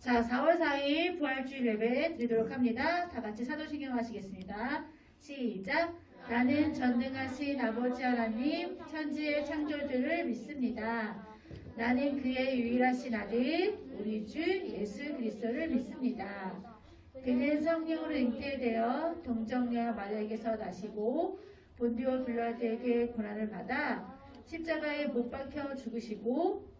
자, 4월 4일 부활주일 예배 드리도록 합니다. 다 같이 사도신경 하시겠습니다. 시작. 나는 전능하신 아버지 하나님, 천지의 창조주를 믿습니다. 나는 그의 유일하신 아들, 우리 주 예수 그리스도를 믿습니다. 그는 성령으로 잉태되어 동정녀 마리아에게서 나시고 본디오 빌라드에게 고난을 받아 십자가에 못 박혀 죽으시고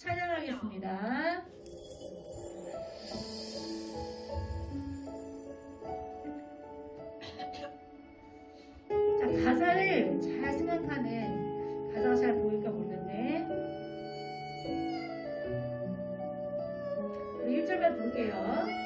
찬양하겠습니다. 자, 가사를 잘 생각하는 가사가 잘 보일까 모르는데 우리 1절만 부를게요.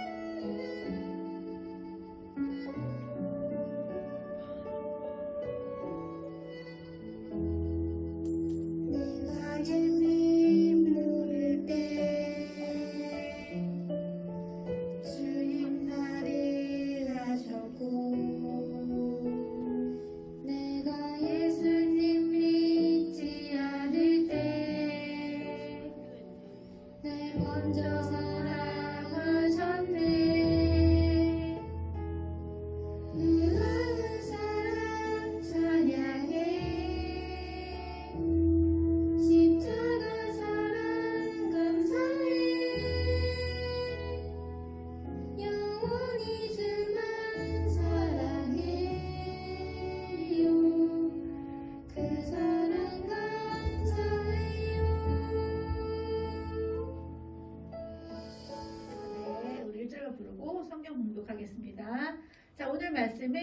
하겠습니다. 자, 오늘 말씀은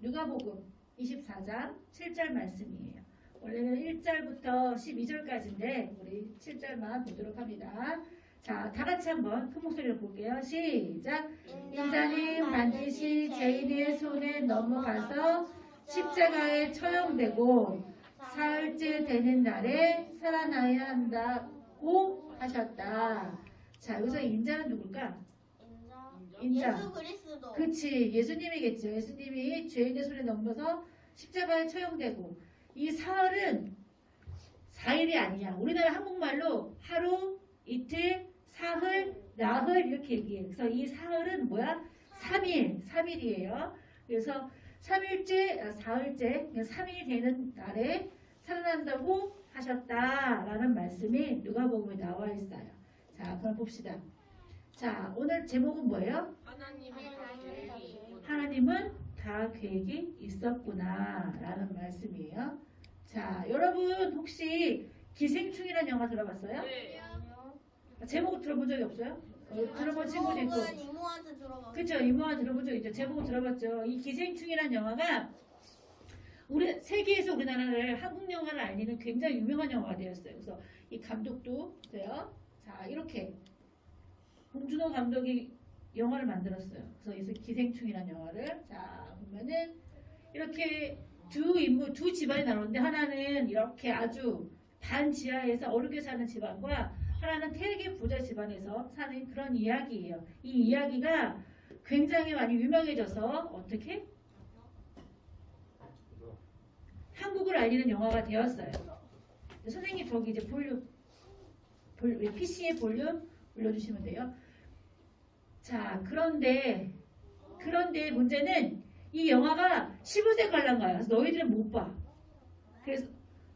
누가복음 24장 7절 말씀이에요. 원래는 1절부터 12절까지인데 우리 7절만 보도록 합니다. 자, 다 같이 한번 큰 목소리로 볼게요. 시작. 인자는 반드시 죄인의 손에 넘어가서 십자가에 처형되고 사흘째 되는 날에 살아나야 한다고 하셨다. 자, 여기서 인자는 누굴까? 인자. 예수 그리스도. 그치 예수님이겠죠. 예수님이 죄인의 손에 넘겨서 십자가에 처형되고 이 사흘은 4일이 아니야. 우리나라 한국말로 하루, 이틀, 사흘, 나흘 이렇게 얘기해. 그래서 이 사흘은 뭐야? 3일, 3일이에요. 그래서 3일째, 아, 사흘째, 3일이 되는 날에 살아난다고 하셨다라는 말씀이 누가복음에 나와 있어요. 자, 그럼 봅시다. 자, 오늘 제목은 뭐예요? 하나님은 다 계획이 있었구나 라는 말씀이에요. 자, 여러분 혹시 기생충이라는 영화 들어봤어요? 네. 제목 들어본 적이 없어요? 어, 들어본 친구도 있고. 이모한테 들어봤어. 그쵸, 이모가 들어본 적 있죠. 제목 들어봤죠. 이 기생충이라는 영화가 우리 세계에서 우리나라를 한국 영화를 알리는 굉장히 유명한 영화가 되었어요. 그래서 이 감독도 있어요. 자, 이렇게 봉준호 감독이 영화를 만들었어요. 그래서 이 기생충이라는 영화를 자 보면은 이렇게 두 인물 두 집안이 나오는데 하나는 이렇게 아주 반지하에서 어렵게 사는 집안과 하나는 되게 부자 집안에서 사는 그런 이야기예요. 이 이야기가 굉장히 많이 유명해져서 어떻게 한국을 알리는 영화가 되었어요. 선생님 저기 이제 볼륨 볼 PC의 볼륨 올려주시면 돼요. 자 그런데 그런데 문제는 이 영화가 15세 관람가요. 그래서 너희들은 못 봐. 그래서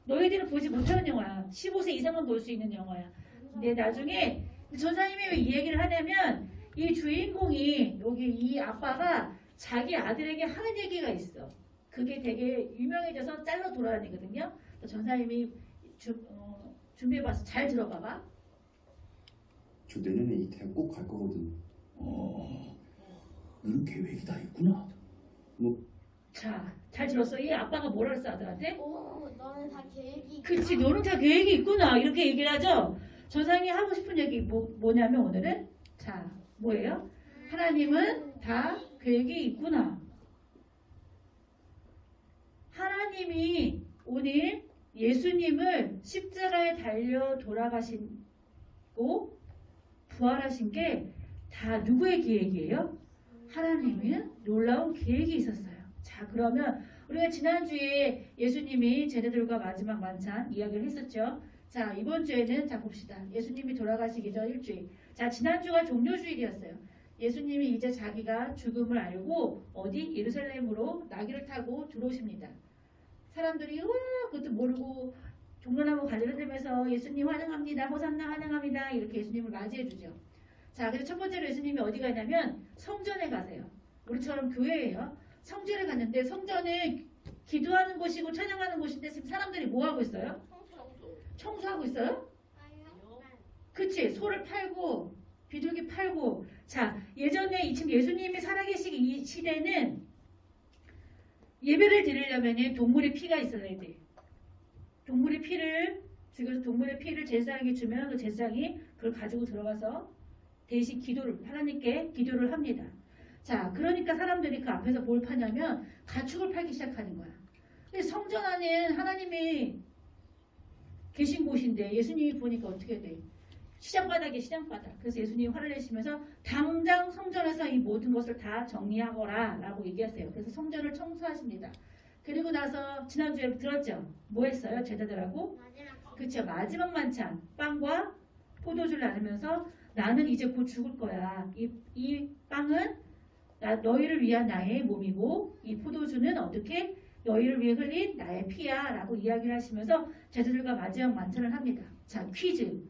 너희들은 보지 못하는 영화야. 15세 이상만 볼 수 있는 영화야. 근데 나중에 전사님이 왜 이 얘기를 하냐면 이 주인공이 여기 이 아빠가 자기 아들에게 하는 얘기가 있어. 그게 되게 유명해져서 짤로 돌아다니거든요. 전사님이 주, 어, 준비해봐서 잘 들어봐봐. 저 내년에 이 대학 꼭갈 거거든. 어, 너는 계획이 다 있구나. 자, 잘 들었어. 이 아빠가 뭐라 그랬어 아들한테? 오, 너는 다 계획이. 그치, 너는 다 계획이 있구나. 이렇게 얘기를 하죠. 전상이 하고 싶은 얘기 뭐, 뭐냐면 오늘은 자, 뭐예요? 하나님은 다 계획이 있구나. 하나님이 오늘 예수님을 십자가에 달려 돌아가시고 부활하신 게 다 누구의 계획이에요? 하나님의 놀라운 계획이 있었어요. 자, 그러면 우리가 지난주에 예수님이 제자들과 마지막 만찬 이야기를 했었죠. 자, 이번 주에는 자 봅시다. 예수님이 돌아가시기 전 일주일. 자, 지난주가 종료주일이었어요. 예수님이 이제 자기가 죽음을 알고 어디 예루살렘으로 나귀를 타고 들어오십니다. 사람들이 우와 그것도 모르고 종려나무 가지를 들면서 예수님 환영합니다. 호산나 환영합니다. 이렇게 예수님을 맞이해 주죠. 자, 그래서 첫 번째로 예수님이 어디 가냐면 성전에 가세요. 우리처럼 교회예요. 성전에 갔는데 성전은 기도하는 곳이고 찬양하는 곳인데 지금 사람들이 뭐 하고 있어요? 청소하고 있어요? 그치 소를 팔고 비둘기 팔고 자 예전에 이 지금 예수님이 살아계시기 이 시대는 예배를 드리려면 동물의 피가 있어야 돼 동물의 피를 죽여서 동물의 피를 제사장에게 주면 그 제사장이 그걸 가지고 들어가서 대신 기도를 하나님께 기도를 합니다 자 그러니까 사람들이 그 앞에서 뭘 파냐면 가축을 팔기 시작하는 거야 근데 성전 안에는 하나님이 계신 곳인데 예수님이 보니까 어떻게 돼? 시장바닥에 시장바닥. 그래서 예수님이 화를 내시면서 당장 성전에서 이 모든 것을 다 정리하거라 라고 얘기하세요. 그래서 성전을 청소하십니다. 그리고 나서 지난주에 들었죠? 뭐 했어요? 제자들하고? 그쵸. 마지막 만찬. 빵과 포도주를 나누면서 나는 이제 곧 죽을 거야. 이, 이 빵은 나, 너희를 위한 나의 몸이고 이 포도주는 어떻게 너희를 위해 흘린 나의 피야 라고 이야기를 하시면서 제자들과 마지막 만찬을 합니다. 자 퀴즈.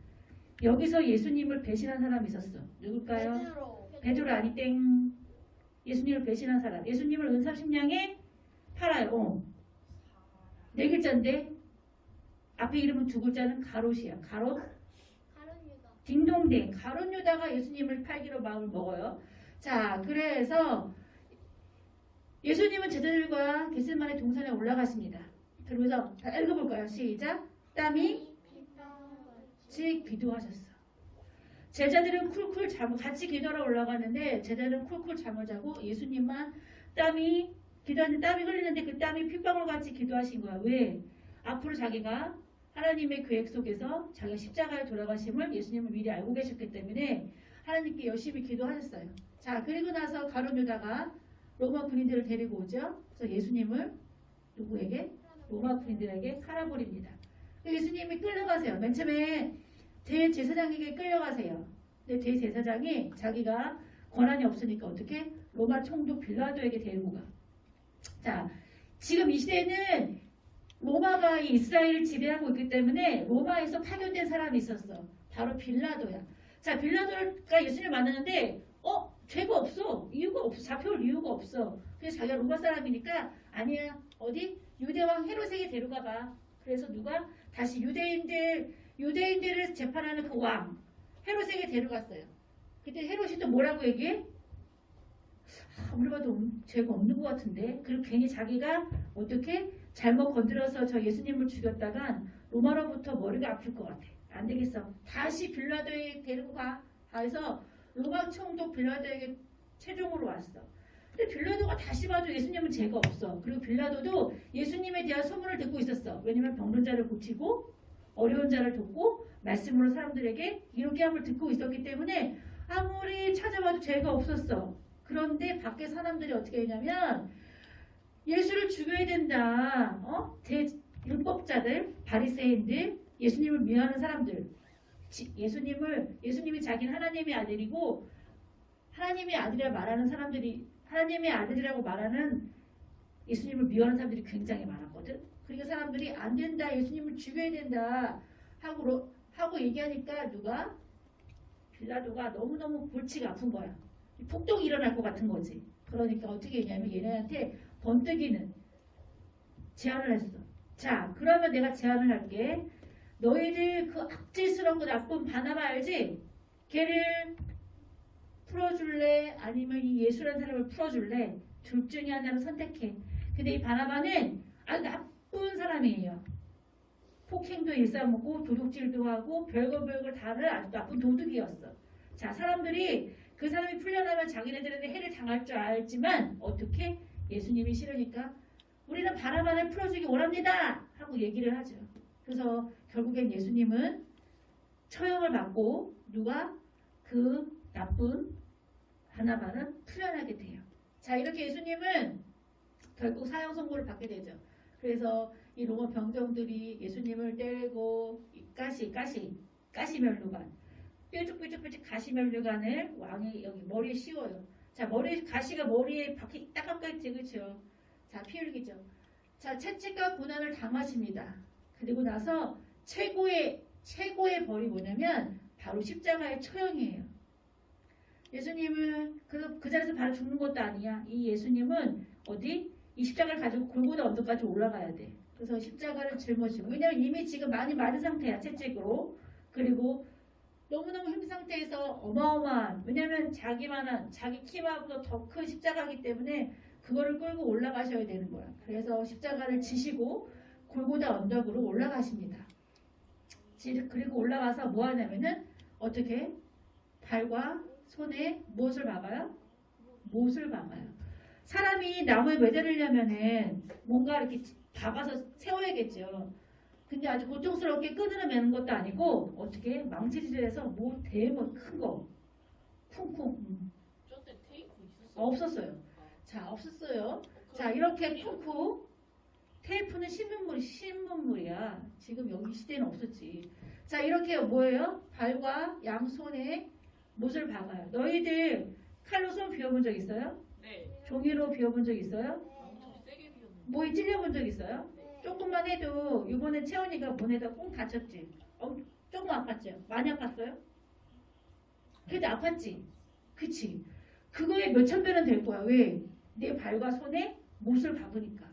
여기서 예수님을 배신한 사람이 있었어. 누굴까요? 베드로. 베드로 아니 땡. 예수님을 배신한 사람. 예수님을 은삼십냥에 팔아요. 어. 네 글자인데 앞에 이름은 두 글자는 가롯이야. 가롯. 딩동댕. 가롯 유다가 예수님을 팔기로 마음을 먹어요. 자 그래서 예수님은 제자들과 겟세만의 동산에 올라가십니다. 그러면서 다 읽어볼까요? 시작. 땀이 씩 기도하셨어. 제자들은 쿨쿨 잠 같이 기도하러 올라가는데 제자들은 쿨쿨 잠을 자고 예수님만 땀이 기도하는데 땀이 흘리는데 그 땀이 핏방울 같이 기도하신 거야. 왜? 앞으로 자기가 하나님의 계획 속에서 자기가 십자가에 돌아가심을 예수님은 미리 알고 계셨기 때문에 하나님께 열심히 기도하셨어요. 자 그리고 나서 가론 유다가 로마 군인들을 데리고 오죠. 그래서 예수님을 누구에게? 로마 군인들에게 칼아버립니다. 예수님이 끌려가세요. 맨 처음에 대제사장에게 끌려가세요. 근데 대제사장이 자기가 권한이 없으니까 어떻게 로마 총독 빌라도에게 데리고 가. 자, 지금 이 시대는 로마가 이 이스라엘을 지배하고 있기 때문에 로마에서 파견된 사람이 있었어. 바로 빌라도야. 자, 빌라도가 예수님을 만나는데 어 죄가 없어. 이유가 없어. 잡혀올 이유가 없어. 그래서 자기가 로마 사람이니까 아니야. 어디 유대왕 헤롯에게 데려가 봐. 그래서 누가 다시 유대인들 유대인들을 재판하는 그 왕 헤롯에게 데려갔어요. 그때 헤롯이 또 뭐라고 얘기해? 아무리 봐도 없- 죄가 없는 것 같은데 그리고 괜히 자기가 어떻게 잘못 건드려서 저 예수님을 죽였다간 로마로부터 머리가 아플 것 같아. 안 되겠어. 다시 빌라도에 데리고 가. 해서 로마 총독 빌라도에게 최종으로 왔어. 근데 빌라도가 다시 봐도 예수님은 죄가 없어. 그리고 빌라도도 예수님에 대한 소문을 듣고 있었어. 왜냐면 병든 자를 고치고 어려운 자를 돕고 말씀으로 사람들에게 이렇게 함을 듣고 있었기 때문에 아무리 찾아봐도 죄가 없었어. 그런데 밖에 사람들이 어떻게 했냐면 예수를 죽여야 된다. 어? 대 율법자들, 바리새인들, 예수님을 미워하는 사람들. 지- 예수님을 예수님이 자기는 하나님의 아들이고 하나님의 아들이라 말하는 사람들이 하나님의 아들이라고 말하는 예수님을 미워하는 사람들이 굉장히 많았거든. 그러니까 사람들이 안 된다, 예수님을 죽여야 된다 하고 로- 하고 얘기하니까 누가 빌라도가 너무 너무 골치가 아픈 거야. 폭동이 일어날 것 같은 거지. 그러니까 어떻게 했냐면 얘네한테 번뜩이는 제안을 했어. 자, 그러면 내가 제안을 할게. 너희들 그 악질스러운 거 나쁜 바나바 알지? 걔를 풀어줄래? 아니면 이 예수라는 사람을 풀어줄래? 둘 중에 하나를 선택해. 근데 이 바나바는 아주 나쁜 사람이에요. 폭행도 일삼고 도둑질도 하고 별거 별걸 다를 아주 나쁜 도둑이었어. 자, 사람들이 그 사람이 풀려나면 자기네들은 해를 당할 줄 알지만 어떻게 예수님이 싫으니까 우리는 바라바를 풀어주기 원합니다 하고 얘기를 하죠. 그래서 결국엔 예수님은 처형을 받고 누가 그 나쁜 바나바를 풀려나게 돼요. 자 이렇게 예수님은 결국 사형 선고를 받게 되죠. 그래서 이 로마 병정들이 예수님을 때리고 이 가시 가시 가시면류관 뾰족뾰족뾰족 가시면류관을 왕이 여기 머리에 씌워요. 자 머리 가시가 머리에 박히 딱 깎아있지 그렇죠. 자 피 흘리죠. 자 채찍과 고난을 당하십니다. 그리고 나서 최고의 최고의 벌이 뭐냐면 바로 십자가의 처형이에요. 예수님은 그, 그 자리에서 바로 죽는 것도 아니야. 이 예수님은 어디? 이 십자가를 가지고 골고다 언덕까지 올라가야 돼. 그래서 십자가를 짊어지고 왜냐면 이미 지금 많이 마른 상태야 채찍으로 그리고 너무너무 힘든 상태에서 어마어마한 왜냐면 자기만한 자기 키만보다 더 큰 십자가이기 때문에 그거를 끌고 올라가셔야 되는 거야. 그래서 십자가를 지시고 골고다 언덕으로 올라가십니다. 지- 그리고 올라가서 뭐 하냐면은 어떻게 발과 손에 무엇을 박아요? 못을 박아요. 사람이 나무에 매달리려면은 뭔가 이렇게 박아서 세워야겠죠. 근데 아주 고통스럽게 끈으로 매는 것도 아니고 어떻게 망치질해서 뭐 대뭐 큰 거, 쿵쿵 음. 저때 테이프 있었어? 어, 없었어요. 자 없었어요. 자 이렇게 쿵쿵 테이프는 신문물 신문물이야. 지금 여기 시대는 없었지. 자 이렇게 뭐예요? 발과 양손에 못을 박아요. 너희들 칼로 손 비워본 적 있어요? 네. 종이로 비워본 적 있어요? 엄청 세게 비웠는데. 뭐에 찔려본 적 있어요? 조금만 해도 이번에 채원이가 문에다 꽁 다쳤지. 어, 조금 아팠죠? 많이 아팠어요? 그래도 아팠지? 그치? 그거에 몇천 배는 될 거야. 왜? 내 발과 손에 못을 박으니까.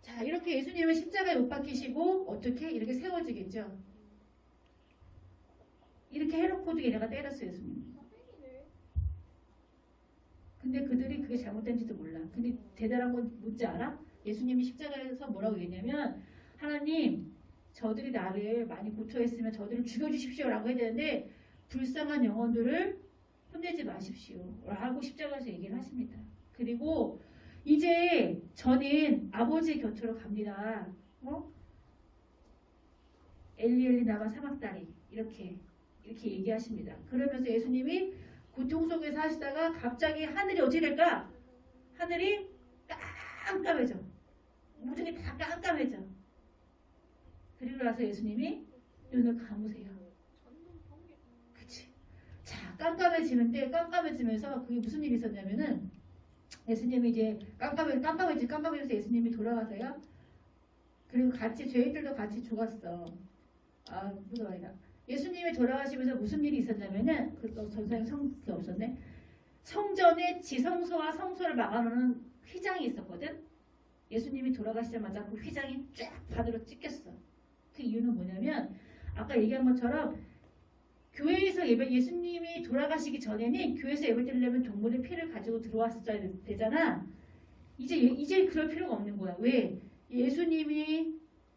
자, 이렇게 예수님은 십자가에 못 박히시고 어떻게? 이렇게 세워지겠죠? 이렇게 해놓고도 얘네가 때렸어요, 예수님. 근데 그들이 그게 잘못된지도 몰라. 근데 대단한 건 뭔지 알아? 예수님이 십자가에서 뭐라고 얘기냐면 하나님 저들이 나를 많이 고초했으면 저들을 죽여주십시오라고 해야 되는데 불쌍한 영혼들을 혼내지 마십시오 라고 십자가에서 얘기를 하십니다. 그리고 이제 저는 아버지 곁으로 갑니다. 어? 엘리 엘리 나가 사막다리 이렇게 이렇게 얘기하십니다. 그러면서 예수님이 고통 속에서 하시다가 갑자기 하늘이 어떻게 될까? 하늘이 깜깜해져. 모든 게 다 깜깜해져. 그리고 나서 예수님이 눈을 감으세요. 그치? 자, 깜깜해지는데 깜깜해지면서 그게 무슨 일이 있었냐면은 예수님이 이제 깜깜해, 깜깜해지, 깜깜해져서 예수님이 돌아가세요. 그리고 같이 죄인들도 같이 죽었어. 아, 무슨 말이야. 예수님이 돌아가시면서 무슨 일이 있었냐면은 그 어, 전사님 성그 없었네. 성전에 지성소와 성소를 막아놓는 휘장이 있었거든. 예수님이 돌아가시자마자 그 휘장이 쫙 바다로 찢겼어. 그 이유는 뭐냐면 아까 얘기한 것처럼 교회에서 예배 예수님이 돌아가시기 전에는 교회에서 예배 드리려면 동물의 피를 가지고 들어왔어야 되잖아. 이제 이제 그럴 필요가 없는 거야. 왜? 예수님이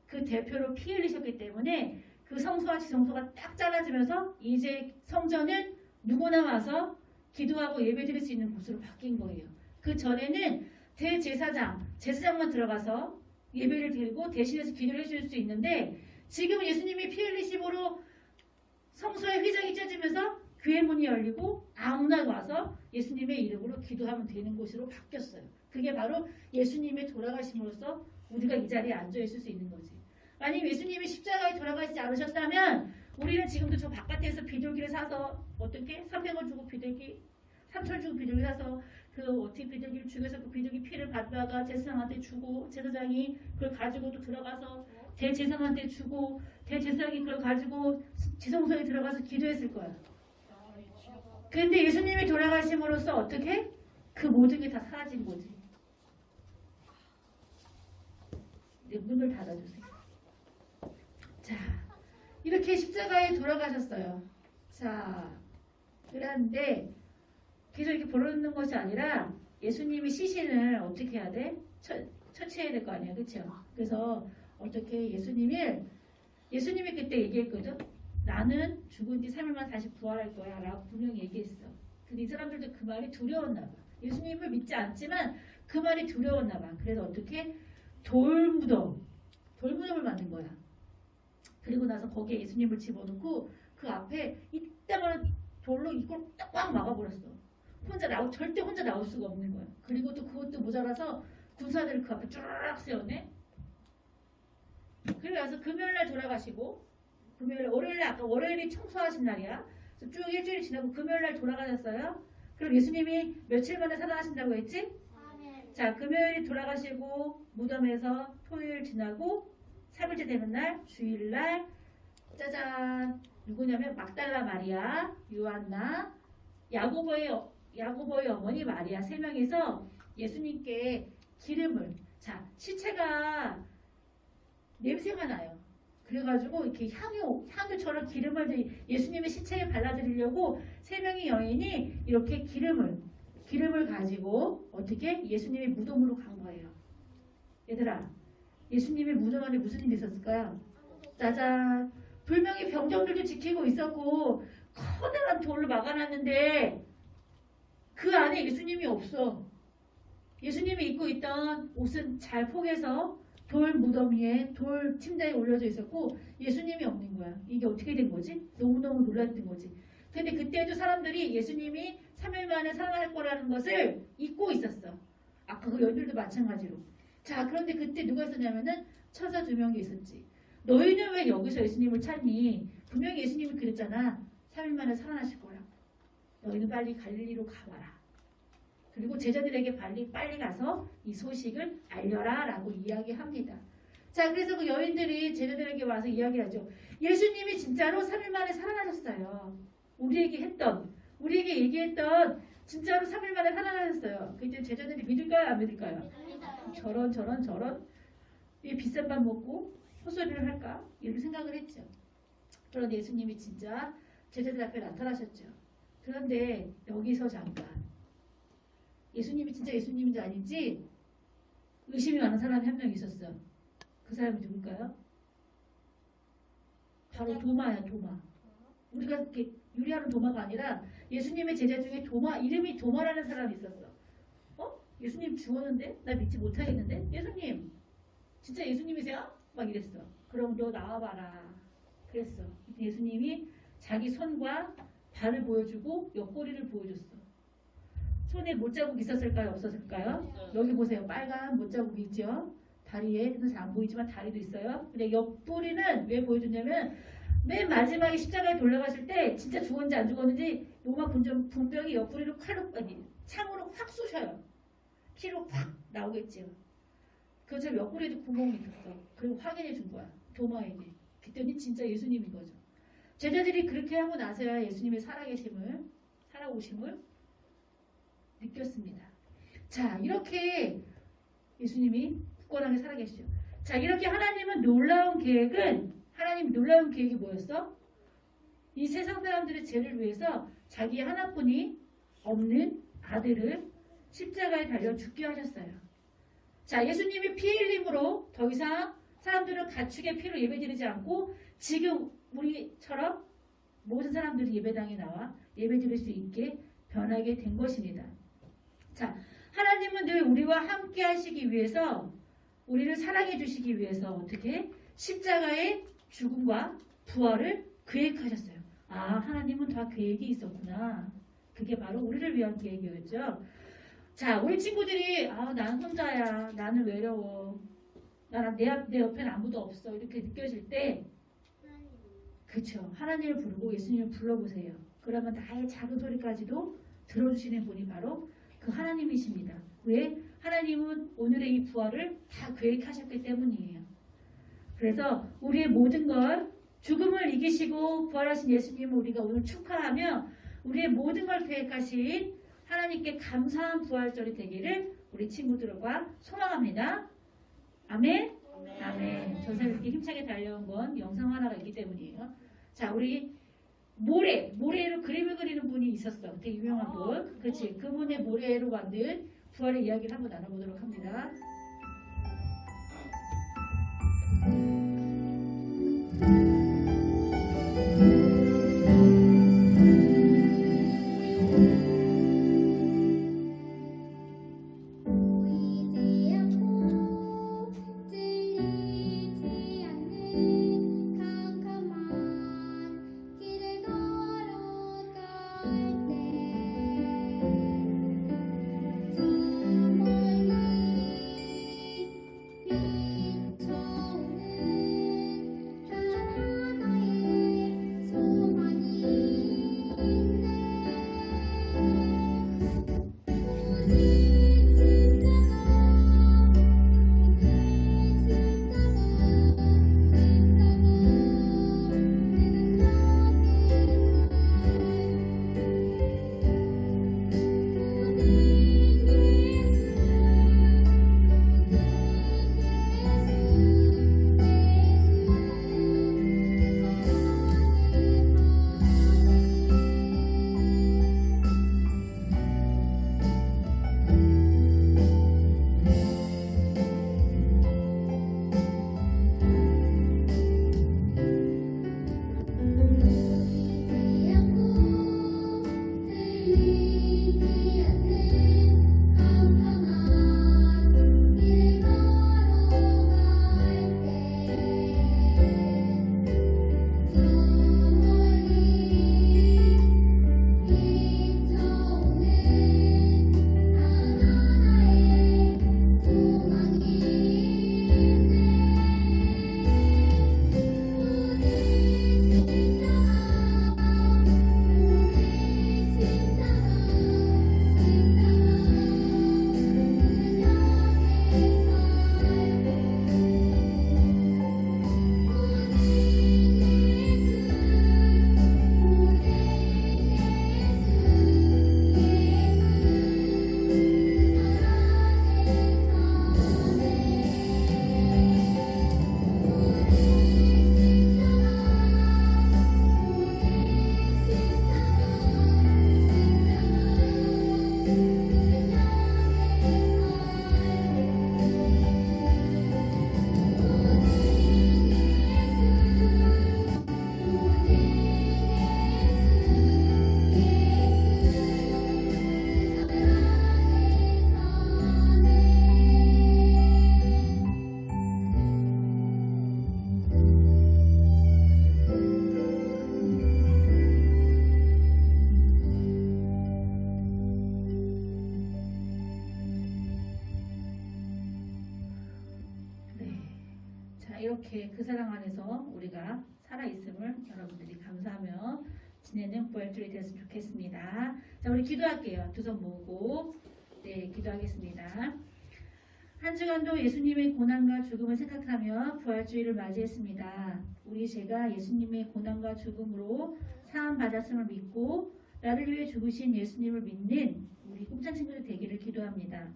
그 대표로 피 흘리셨기 때문에 그 성소와 지성소가 딱 잘라지면서 이제 성전은 누구나 와서 기도하고 예배 드릴 수 있는 곳으로 바뀐 거예요. 그 전에는 대제사장, 제사장만 들어가서 예배를 드리고 대신해서 기도를 해줄 수 있는데 지금 예수님이 피 흘리심으로 성소의 휘장이 찢어지면서 교회 문이 열리고 아무나 와서 예수님의 이름으로 기도하면 되는 곳으로 바뀌었어요. 그게 바로 예수님의 돌아가심으로써 우리가 이 자리에 앉아 있을 수 있는 거지. 만약 예수님이 십자가에 돌아가시지 않으셨다면 우리는 지금도 저 바깥에서 비둘기를 사서 어떻게 300원 주고 비둘기 3천 주고 비둘기 사서 그 어떻게 비둘기를 죽여서 그 비둘기 피를 받다가 제사장한테 주고 제사장이 그걸 가지고 또 들어가서 대제사장한테 주고 대제사장이 그걸 가지고 지성소에 들어가서 기도했을 거야. 근데 예수님이 돌아가심으로써 어떻게 그 모든 게 다 사라진 거지. 이제 문을 닫아주세요. 자, 이렇게 십자가에 돌아가셨어요. 자, 그런데 계속 이렇게 벌어놓는 것이 아니라 예수님이 시신을 어떻게 해야 돼? 처, 처치해야 될 거 아니에요. 그렇죠? 그래서 어떻게 예수님을 예수님이 그때 얘기했거든. 나는 죽은 뒤 3일만 다시 부활할 거야 라고 분명히 얘기했어. 근데 이 사람들 말이 두려웠나 봐. 예수님을 믿지 않지만 그 말이 두려웠나 봐. 그래서 어떻게 돌무덤, 돌무덤을 만든 거야. 그리고 나서 거기에 예수님을 집어넣고 그 앞에 이따가는 돌로 이걸 딱 막아버렸어. 혼자 나오 절대 혼자 나올 수가 없는 거야. 그리고 또 그것도 모자라서 군사들을 그 앞에 쫙 세웠네. 그래서 금요일날 돌아가시고 금요일 월요일날 아까 월요일이 청소하신 날이야. 그래서 쭉 일주일이 지나고 금요일날 돌아가셨어요. 그럼 예수님이 며칠 만에 살아나신다고 했지? 자 금요일이 돌아가시고 무덤에서 토요일 지나고 3일째 되는 날 주일날 짜잔 누구냐면 막달라 마리아, 요한나, 야고보의 어- 야고보의 어머니 마리아 세 명이서 예수님께 기름을 자 시체가 냄새가 나요. 그래가지고 이렇게 향유 향유처럼 기름을 예수님의 시체에 발라드리려고 세 명의 여인이 이렇게 기름을 기름을 가지고 어떻게 예수님의 무덤으로 간 거예요. 얘들아, 예수님의 무덤 안에 무슨 일이 있었을까요? 짜잔, 불명의 병정들도 지키고 있었고 커다란 돌로 막아놨는데 그 안에 예수님이 없어. 예수님이 입고 있던 옷은 잘 포개서 돌 무덤 위에 돌 침대에 올려져 있었고 예수님이 없는 거야. 이게 어떻게 된 거지? 너무너무 놀랐던 거지. 근데 그때도 사람들이 예수님이 3일 만에 살아날 거라는 것을 잊고 있었어. 아까 그 여인들도 마찬가지로. 자, 그런데 그때 누가 있었냐면은 천사 두 명이 있었지. 너희는 왜 여기서 예수님을 찾니? 분명히 예수님이 그랬잖아. 3일 만에 살아나실 거라고. 너희는 빨리 갈릴리로 가봐라. 그리고 제자들에게 빨리 빨리 가서 이 소식을 알려라라고 이야기합니다. 자, 그래서 그 여인들이 제자들에게 와서 이야기하죠. 예수님이 진짜로 3일 만에 살아나셨어요. 우리에게 했던, 우리에게 얘기했던 진짜로 3일 만에 살아나셨어요. 그때 제자들이 믿을까요? 안 믿을까요? 저런 저런 저런 이 비싼 밥 먹고 헛소리를 할까? 이렇게 생각을 했죠. 그런데 예수님이 진짜 제자들 앞에 나타나셨죠. 그런데 여기서 잠깐 예수님이 진짜 예수님인지 아닌지 의심이 많은 사람이 한 명 있었어. 그 사람이 누굴까요? 바로 도마야 도마. 우리가 이렇게 유리하는 도마가 아니라 예수님의 제자 중에 도마 이름이 도마라는 사람이 있었어. 어? 예수님 죽었는데 나 믿지 못하겠는데 예수님 진짜 예수님이세요? 막 이랬어. 그럼 너 나와봐라. 그랬어. 예수님이 자기 손과 발을 보여주고 옆구리를 보여줬어. 손에 못자국 있었을까요? 없었을까요? 여기 보세요. 빨간 못자국이 있죠. 다리에 그래서 잘안 보이지만 다리도 있어요. 근데 옆구리는 왜 보여줬냐면 맨 마지막에 십자가에 돌려가실 때 진짜 죽었는지 안 죽었는지 로마 군정 분병이 옆구리를 칼로 아니 창으로 확 쑤셔요. 피로 확 나오겠지요. 그것처럼 옆구리에도 구멍이 있었어. 그리고 확인해 준 거야. 도마에게. 그랬더니 진짜 예수님인 거죠. 제자들이 그렇게 하고 나서야 예수님의 살아계심을 살아오심을 느꼈습니다. 자 이렇게 예수님이 굳건하게 살아계시죠. 자 이렇게 하나님은 놀라운 계획은 하나님 놀라운 계획이 뭐였어? 이 세상 사람들의 죄를 위해서 자기 하나뿐이 없는 아들을 십자가에 달려 죽게 하셨어요. 자 예수님이 피 흘림으로 더 이상 사람들은 가축의 피로 예배드리지 않고 지금 우리처럼 모든 사람들이 예배당에 나와 예배 드릴 수 있게 변하게 된 것입니다. 자, 하나님은 늘 우리와 함께 하시기 위해서 우리를 사랑해 주시기 위해서 어떻게 십자가의 죽음과 부활을 계획하셨어요. 아, 하나님은 다 계획이 있었구나. 그게 바로 우리를 위한 계획이었죠. 자, 우리 친구들이 아, 난 혼자야. 나는 외로워. 나랑 내, 앞, 내 옆에는 아무도 없어. 이렇게 느껴질 때 그쵸. 하나님을 부르고 예수님을 불러보세요. 그러면 나의 작은 소리까지도 들어주시는 분이 바로 그 하나님이십니다. 왜? 하나님은 오늘의 이 부활을 다 계획하셨기 때문이에요. 그래서 우리의 모든 걸 죽음을 이기시고 부활하신 예수님을 우리가 오늘 축하하며 우리의 모든 걸 계획하신 하나님께 감사한 부활절이 되기를 우리 친구들과 소망합니다. 아멘. 아멘. 전사 이렇게 힘차게 달려온 건 영상 하나가 있기 때문이에요. 자, 우리 모래, 모래로 그림을 그리는 분이 있었어. 되게 유명한 분. 그렇지. 그분의 모래로 만든 부활의 이야기를 한번 나눠보도록 합니다. 사랑 안에서 우리가 살아있음을 여러분들이 감사하며 지내는 부활주일이 됐으면 좋겠습니다. 자, 우리 기도할게요. 두 손 모으고. 네, 기도하겠습니다. 한 주간도 예수님의 고난과 죽음을 생각하며 부활주의를 맞이했습니다. 우리 제가 예수님의 고난과 죽음으로 사함 받았음을 믿고 나를 위해 죽으신 예수님을 믿는 우리 꼼짝 친구들 되기를 기도합니다.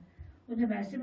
오늘 말씀을